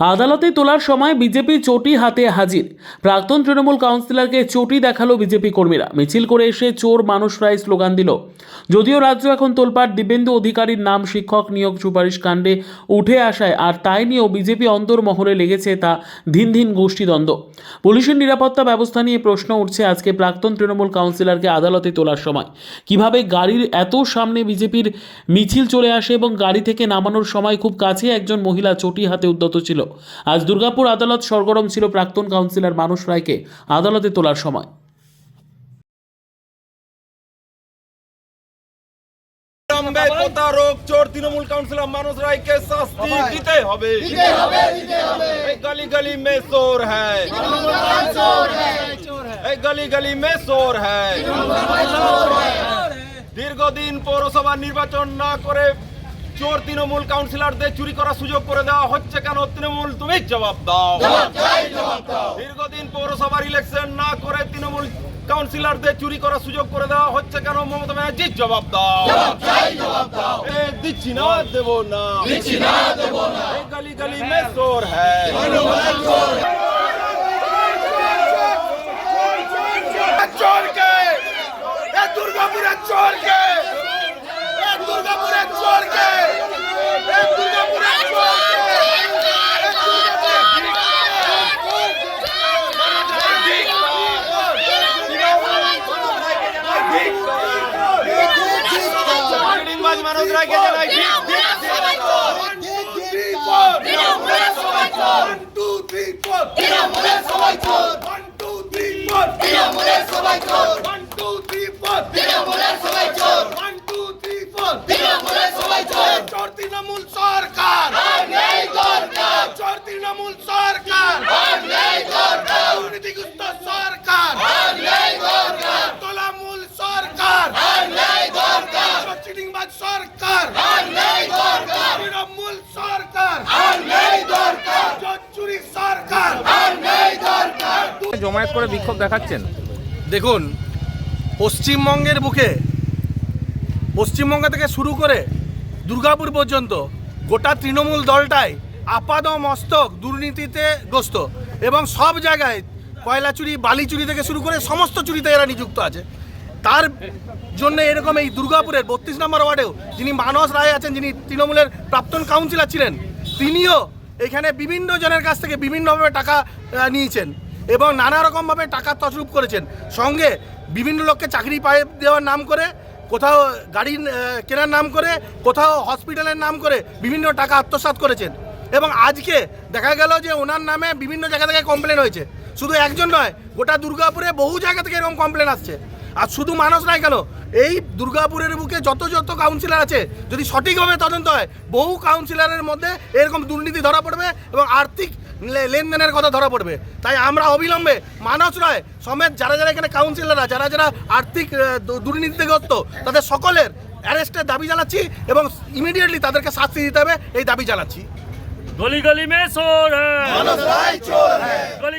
আদালতে তোলার সময় বিজেপি চটি হাতে হাজির। প্রাক্তন তৃণমূল কাউন্সিলরকে চটি দেখাল বিজেপি কর্মীরা। মিছিল করে এসে চোর মানুষরাই স্লোগান দিল। যদিও রাজ্য এখন তোলপাড় দিবেন্দু অধিকারীর নাম শিক্ষক নিয়োগ সুপারিশ কাণ্ডে উঠে আসায়, আর তাই নিয়েও বিজেপি অন্তর্মহলে লেগেছে তা ধিন ধিন গোষ্ঠীদ্বন্দ্ব। পুলিশের নিরাপত্তা ব্যবস্থা নিয়ে প্রশ্ন উঠছে আজকে প্রাক্তন তৃণমূল কাউন্সিলরকে আদালতে তোলার সময়। কীভাবে গাড়ির এত সামনে বিজেপির মিছিল চলে আসে এবং গাড়ি থেকে নামানোর সময় খুব কাছে একজন মহিলা চটি হাতে উদ্যত ছিল। আজ দুর্গাপুর আদালত সরগরম ছিল প্রাক্তন কাউন্সিলর মানুষ রায়কে আদালতে তোলার সময়। বিলম্বে প্রতারক চোর তৃণমূল কাউন্সিলর মানুষ রায়কে শাস্তি দিতে হবে। গলি গলি মে চোর হ্যায়। গলি গলি মে চোর হ্যায়। দীর্ঘদিন পৌরসভা নির্বাচন না করে চোর তৃণমূল কাউন্সিলরদের চুরি করার সুযোগ করে দেওয়া হচ্ছে কেন? তৃণমূল, তুমি জবাব দাও। দীর্ঘদিন পৌরসভার ইলেকশন না করে তৃণমূল কাউন্সিলরদের চুরি করার সুযোগ করে দেওয়া হচ্ছে কেন? মমতা ব্যানার্জি, জবাব দাও। দিচ্ছি না, দেব না। গলি গলি মে চোর হ্যায়। চোরকে, এ দুর্গাপুরের চোরকে। এ দুর্গাপুরের চোরকে এ দুর্গাপুরের চোরকে মানুষ রাখে জানাই তৃণমূল সরকার চোর তৃণমূল সরকার দুর্নীতিগ্রস্ত সরকার তোলামূল সরকার চিটিংবাজ সরকার তৃণমূল সরকার। আর নেই দরকার। চুরি সরকার। আর নেই দরকার। জমায়েত করে বিক্ষোভ দেখাচ্ছেন। দেখুন পশ্চিমবঙ্গের বুকে পশ্চিমবঙ্গ থেকে শুরু করে দুর্গাপুর পর্যন্ত গোটা তৃণমূল দলটাই আপাদ মস্তক দুর্নীতিতে গ্রস্ত। এবং সব জায়গায় কয়লা চুরি বালি চুরি থেকে শুরু করে সমস্ত চুরিতে এরা নিযুক্ত আছে। তার জন্য এরকম এই দুর্গাপুরের বত্রিশ নম্বর ওয়ার্ডেও যিনি মানস রায় আছেন, যিনি তৃণমূলের প্রাক্তন কাউন্সিলর ছিলেন, তিনিও এখানে বিভিন্ন জনের কাছ থেকে বিভিন্নভাবে টাকা নিয়েছেন এবং নানা রকমভাবে টাকা তছরূপ করেছেন। সঙ্গে বিভিন্ন লোককে চাকরি পাই দেওয়ার নাম করে, কোথাও গাড়ি কেনার নাম করে, কোথাও হসপিটালের নাম করে বিভিন্ন টাকা আত্মসাৎ করেছেন। এবং আজকে দেখা গেল যে ওনার নামে বিভিন্ন জায়গা থেকে কমপ্লেন হয়েছে। শুধু একজন নয়, গোটা দুর্গাপুরে বহু জায়গা থেকে এরকম কমপ্লেন আসছে। আর শুধু মানুষ নয় কেন? এই দুর্গাপুরের বুকে যত যত কাউন্সিলর আছে যদি সঠিকভাবে তদন্ত হয় বহু কাউন্সিলরের মধ্যে এরকম দুর্নীতি ধরা পড়বে এবং আর্থিক লেনদেনের কথা ধরা পড়বে। তাই আমরা অবিলম্বে মানস নয় সমেত যারা যারা এখানে কাউন্সিলররা যারা যারা আর্থিক দুর্নীতিগ্রস্ত তাদের সকলের অ্যারেস্টের দাবি জানাচ্ছি এবং ইমিডিয়েটলি তাদেরকে শাস্তি দিতে হবে এই দাবি জানাচ্ছি। গলি গলি মে সোর গলি